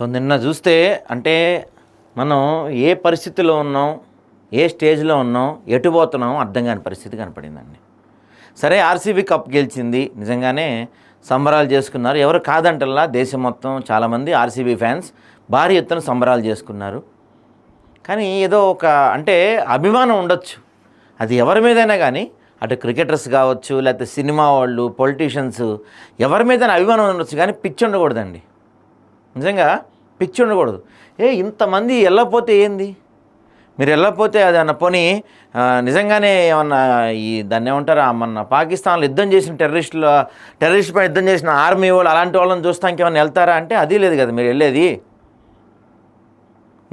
So నిన్న చూస్తే అంటే మనం ఏ పరిస్థితిలో ఉన్నాం ఏ స్టేజ్లో ఉన్నాం ఎటు పోతున్నాం అర్థం కాని పరిస్థితి కనపడిందండి. సరే ఆర్సీబీ కప్ గెలిచింది. నిజంగానే సంబరాలు చేసుకున్నారు. ఎవరు కాదంటల్లా దేశం మొత్తం చాలామంది ఆర్సీబీ ఫ్యాన్స్ భారీ ఎత్తున సంబరాలు చేసుకున్నారు. కానీ ఏదో ఒక అంటే అభిమానం ఉండొచ్చు. అది ఎవరి మీదైనా కానీ అటు క్రికెటర్స్ కావచ్చు లేకపోతే సినిమా వాళ్ళు పొలిటీషియన్స్ ఎవరి మీదైనా అభిమానం ఉండొచ్చు కానీ పిచ్చి ఉండకూడదండి. నిజంగా పిచ్చి ఉండకూడదు. ఏ ఇంతమంది వెళ్ళకపోతే ఏంది? మీరు వెళ్ళకపోతే అది అన్న పోనీ నిజంగానే ఏమన్నా ఈ దాన్ని ఏమంటారు ఆ మొన్న పాకిస్తాన్లో యుద్ధం చేసిన టెర్రరిస్టుల టెర్రరిస్ట్ పైన యుద్ధం చేసిన ఆర్మీ వాళ్ళు అలాంటి వాళ్ళని చూస్తానికి ఏమైనా వెళ్తారా? అంటే అది లేదు కదా మీరు వెళ్ళేది.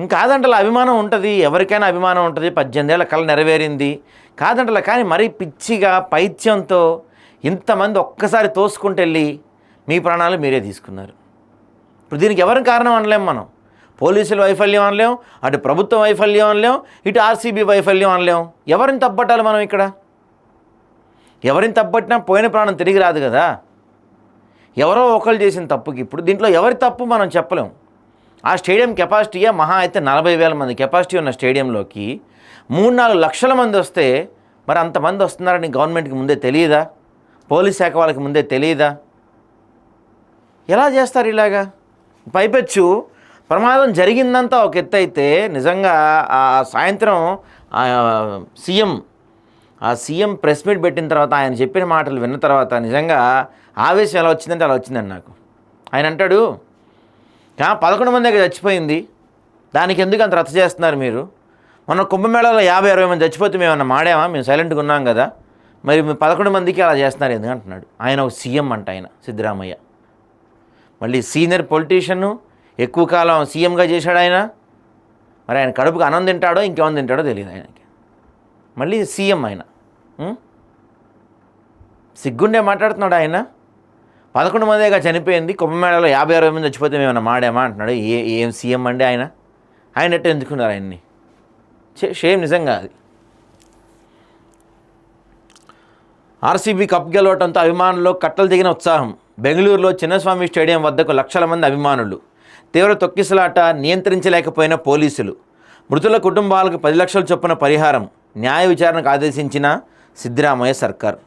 ఇంకా అభిమానం ఉంటుంది ఎవరికైనా అభిమానం ఉంటుంది పద్దెనిమిది ఏళ్ళ కళ నెరవేరింది. కాదంటలా కానీ మరీ పిచ్చిగా పైత్యంతో ఇంతమంది ఒక్కసారి తోసుకుంటూ వెళ్ళి మీ ప్రాణాలు మీరే తీసుకున్నారు. ఇప్పుడు దీనికి ఎవరిని కారణం అనలేం మనం? పోలీసుల వైఫల్యం అనలేం అటు ప్రభుత్వ వైఫల్యం అనలేం ఇటు ఆర్సీబీ వైఫల్యం అనలేం. ఎవరిని తప్పట్టాలి మనం ఇక్కడ? ఎవరిని తప్పట్టినా పోయిన ప్రాణం తిరిగి రాదు కదా? ఎవరో ఒకళ్ళు చేసిన తప్పుకి ఇప్పుడు దీంట్లో ఎవరి తప్పు మనం చెప్పలేం. ఆ స్టేడియం కెపాసిటీయే మహా అయితే నలభై వేల మంది కెపాసిటీ ఉన్న స్టేడియంలోకి మూడు నాలుగు లక్షల మంది వస్తే మరి అంతమంది వస్తున్నారని గవర్నమెంట్కి ముందే తెలియదా? పోలీస్ శాఖ వాళ్ళకి ముందే తెలియదా? ఎలా చేస్తారు ఇలాగా? పైపెచ్చు. ప్రమాదం జరిగిందంతా ఒక ఎత్తు అయితే నిజంగా ఆ సాయంత్రం సీఎం ఆ సీఎం ప్రెస్ మీట్ పెట్టిన తర్వాత ఆయన చెప్పిన మాటలు విన్న తర్వాత నిజంగా ఆవేశం ఎలా వచ్చిందంటే అలా వచ్చిందండి నాకు. ఆయన అంటాడు పదకొండు మంది దగ్గర చచ్చిపోయింది. దానికి ఎందుకు అంత రచ్చ చేస్తున్నారు మీరు? మొన్న కుంభమేళలో యాభై అరవై మంది చచ్చిపోతే మేము మాడామా? మేము సైలెంట్గా ఉన్నాం కదా. మరి పదకొండు మందికి అలా చేస్తున్నారు ఎందుకు? అంటున్నాడు. ఆయన ఒక సీఎం అంట ఆయన సిద్ధరామయ్య. మళ్ళీ సీనియర్ పొలిటీషియన్ ఎక్కువ కాలం సీఎంగా చేశాడు ఆయన. మరి ఆయన కడుపుకు అన్నం తింటాడో ఇంకేమన్నా తింటాడో తెలియదు ఆయనకి. మళ్ళీ సీఎం ఆయన. సిగ్గుండే మాట్లాడుతున్నాడు ఆయన? పదకొండు మందిగా చనిపోయింది కుంభమేళలో యాభై అరవై మంది చచ్చిపోతే మేము మాడేమా అంటున్నాడు. ఏ ఏం సీఎం అండి ఆయన? ఆయన ఎట్ట ఎందుకున్నారు ఆయన్ని? షేమ్ నిజంగా అది. ఆర్సీబీ కప్ గెలవటంతో అభిమానుల్లో కట్టలు దిగిన ఉత్సాహం. బెంగళూరులో చిన్నస్వామి స్టేడియం వద్దకు లక్షల మంది అభిమానులు. తీవ్ర తొక్కిసలాట నియంత్రించలేకపోయిన పోలీసులు. మృతుల కుటుంబాలకు పది లక్షల చొప్పున పరిహారం న్యాయ విచారణకు ఆదేశించిన సిద్ధరామయ్య సర్కార్.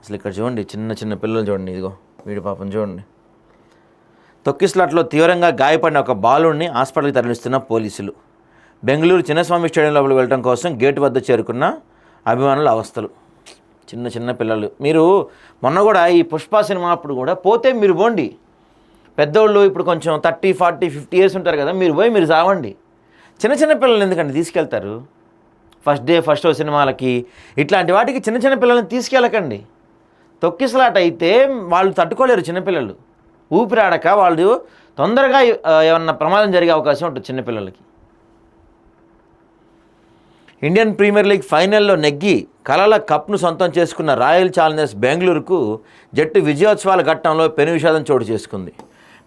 అసలు ఇక్కడ చూడండి చిన్న చిన్న పిల్లలు చూడండి ఇదిగో వీడి పాపం చూడండి. తొక్కిసలాట్లో తీవ్రంగా గాయపడిన ఒక బాలుడిని హాస్పిటల్కి తరలిస్తున్న పోలీసులు. బెంగళూరు చిన్నస్వామి స్టేడియం లోపలికి వెళ్ళడం కోసం గేటు వద్ద చేరుకున్న అభిమానుల అవస్థలు. చిన్న చిన్న పిల్లలు. మీరు మొన్న కూడా ఈ పుష్ప సినిమా అప్పుడు కూడా పోతే మీరు పోండి. పెద్దోళ్ళు ఇప్పుడు కొంచెం థర్టీ ఫార్టీ ఫిఫ్టీ ఇయర్స్ ఉంటారు కదా మీరు పోయి మీరు చావండి చిన్న చిన్న పిల్లల్ని ఎందుకంటే తీసుకెళ్తారు? ఫస్ట్ డే ఫస్ట్ షో సినిమాలకి ఇట్లాంటి వాటికి చిన్న చిన్న పిల్లల్ని తీసుకెళ్ళకండి. తొక్కిసలాట అయితే వాళ్ళు తట్టుకోలేరు చిన్నపిల్లలు ఊపిరాడక వాళ్ళు తొందరగా ఏమన్నా ప్రమాదం జరిగే అవకాశం ఉంటుంది చిన్నపిల్లలకి ఇండియన్ ప్రీమియర్ లీగ్ ఫైనల్లో నెగ్గి కలల కప్ను సొంతం చేసుకున్న రాయల్ ఛాలెంజర్స్ బెంగళూరుకు జట్టు విజయోత్సవాల ఘట్టంలో పెను విషాదం చోటు చేసుకుంది.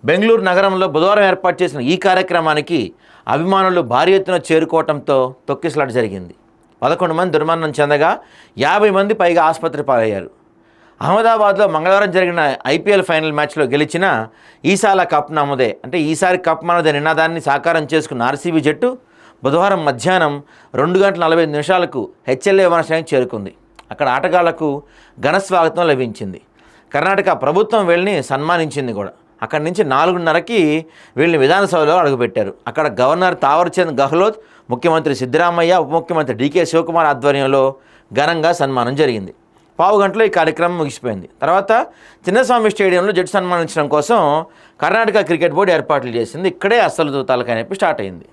బెంగళూరు నగరంలో బుధవారం ఏర్పాటు చేసిన ఈ కార్యక్రమానికి అభిమానులు భారీ ఎత్తున చేరుకోవడంతో తొక్కిసలాట జరిగింది. పదకొండు మంది దుర్మరణం చెందగా యాభై మంది పైగా ఆసుపత్రి పాలయ్యారు. అహ్మదాబాద్లో మంగళవారం జరిగిన ఐపీఎల్ ఫైనల్ మ్యాచ్లో గెలిచిన ఈసాల కప్ నమ్మదే అంటే ఈసారి కప్ మనదే నినాదాన్ని సాకారం చేసుకున్న ఆర్సీబీ జట్టు బుధవారం మధ్యాహ్నం రెండు గంటల నలభై ఐదు నిమిషాలకు హెచ్ఎల్ఏ విమానాశ్రయం చేరుకుంది. అక్కడ ఆటగాళ్ళకు ఘన స్వాగతం లభించింది. కర్ణాటక ప్రభుత్వం వీళ్ళని సన్మానించింది కూడా. అక్కడి నుంచి నాలుగున్నరకి వీళ్ళని విధానసభలో అడుగుపెట్టారు. అక్కడ గవర్నర్ తావర్చంద్ గహ్లోత్ ముఖ్యమంత్రి సిద్ధరామయ్య ఉప ముఖ్యమంత్రి డీకే శివకుమార్ ఆధ్వర్యంలో ఘనంగా సన్మానం జరిగింది. పావు గంటలో ఈ కార్యక్రమం ముగిసిపోయింది. తర్వాత చిన్నస్వామి స్టేడియంలో జట్టు సన్మానించడం కోసం కర్ణాటక క్రికెట్ బోర్డు ఏర్పాట్లు చేసింది. ఇక్కడే అసలు తలకాయ నొప్పి స్టార్ట్ అయింది.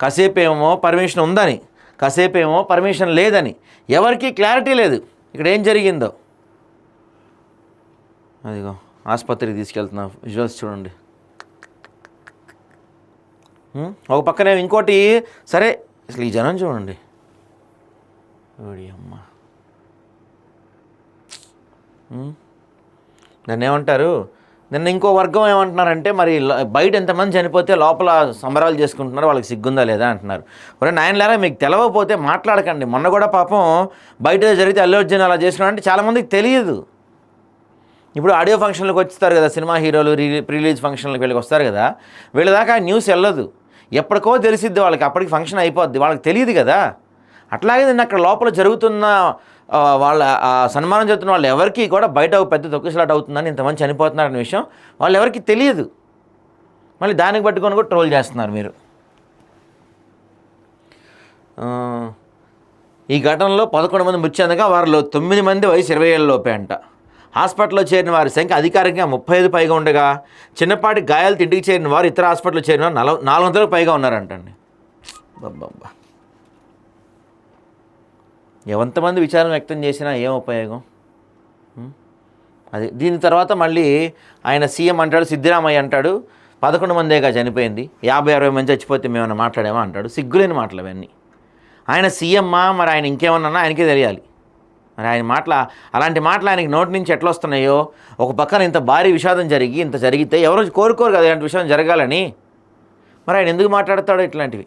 కాసేపు ఏమో పర్మిషన్ ఉందని కాసేపు ఏమో పర్మిషన్ లేదని. ఎవరికీ క్లారిటీ లేదు. ఇక్కడ ఏం జరిగిందో? అదిగో ఆసుపత్రికి తీసుకెళ్తున్నా. విజువల్స్ చూడండి. ఒక పక్కనే ఇంకోటి సరే అసలు ఈ జనం చూడండి. అమ్మ. దాన్ని ఏమంటారు నిన్న ఇంకో వర్గం ఏమంటున్నారంటే మరి బయట ఎంతమంది చనిపోతే లోపల సంబరాలు చేసుకుంటున్నారు వాళ్ళకి సిగ్గుందా లేదా? అంటున్నారు. ఒరే నాయనలారా మీకు తెలవకపోతే మాట్లాడకండి. మొన్న కూడా పాపం బయట జరిగితే అల్లు అర్జున్ అలా చేస్తున్నాడు అంటే చాలామందికి తెలియదు. ఇప్పుడు ఆడియో ఫంక్షన్లకు వస్తారు కదా సినిమా హీరోలు రీ రిలీజ్ ఫంక్షన్లకు వీళ్ళకి వస్తారు కదా వీళ్ళ దాకా ఆ న్యూస్ వెళ్ళదు. ఎప్పటికో తెలిసిద్ది వాళ్ళకి అప్పటికి ఫంక్షన్ అయిపోద్ది వాళ్ళకి తెలియదు కదా. అట్లాగే నేను అక్కడ లోపల జరుగుతున్న వాళ్ళ సన్మానం జరుగుతున్న వాళ్ళు ఎవరికి కూడా బయట పెద్ద తొక్కిసలాట్ అవుతుందని ఇంతమంది చనిపోతున్నారనే విషయం వాళ్ళు ఎవరికి తెలియదు. మళ్ళీ దానికి పట్టుకొని కూడా ట్రోల్ చేస్తున్నారు మీరు. ఈ ఘటనలో పదకొండు మంది మృతి చెందగా వారిలో తొమ్మిది మంది వయసు ఇరవై ఏళ్ళలోపే అంట. హాస్పిటల్లో చేరిన వారి సంఖ్య అధికారికంగా ముప్పై ఐదు పైగా ఉండగా చిన్నపాటి గాయాలతో ఇంటికి చేరిన వారు ఇతర హాస్పిటల్లో చేరిన వారు నలభై నాలుగు వందలకు పైగా ఉన్నారంటండి. బాబ్బా ఎంతమంది విచారం వ్యక్తం చేసినా ఏం ఉపయోగం? అది దీని తర్వాత మళ్ళీ ఆయన సీఎం అంటాడు సిద్ధిరామయ్య అంటాడు పదకొండు మందేగా చనిపోయింది యాభై అరవై మంది చచ్చిపోతే మేమన్నా మాట్లాడామా అంటాడు. సిగ్గులేని మాటలు అవన్నీ. ఆయన సీఎమ్మా మరి ఆయన ఇంకేమన్నా ఆయనకే తెలియాలి. మరి ఆయన మాటల అలాంటి మాటలు ఆయనకి నోటి నుంచి ఎట్లా వస్తున్నాయో ఒక పక్కన ఇంత భారీ విషాదం జరిగి ఇంత జరిగితే ఎవరో కోరుకోరు కదా ఇలాంటి విషయం జరగాలని. మరి ఆయన ఎందుకు మాట్లాడతాడో ఇట్లాంటివి.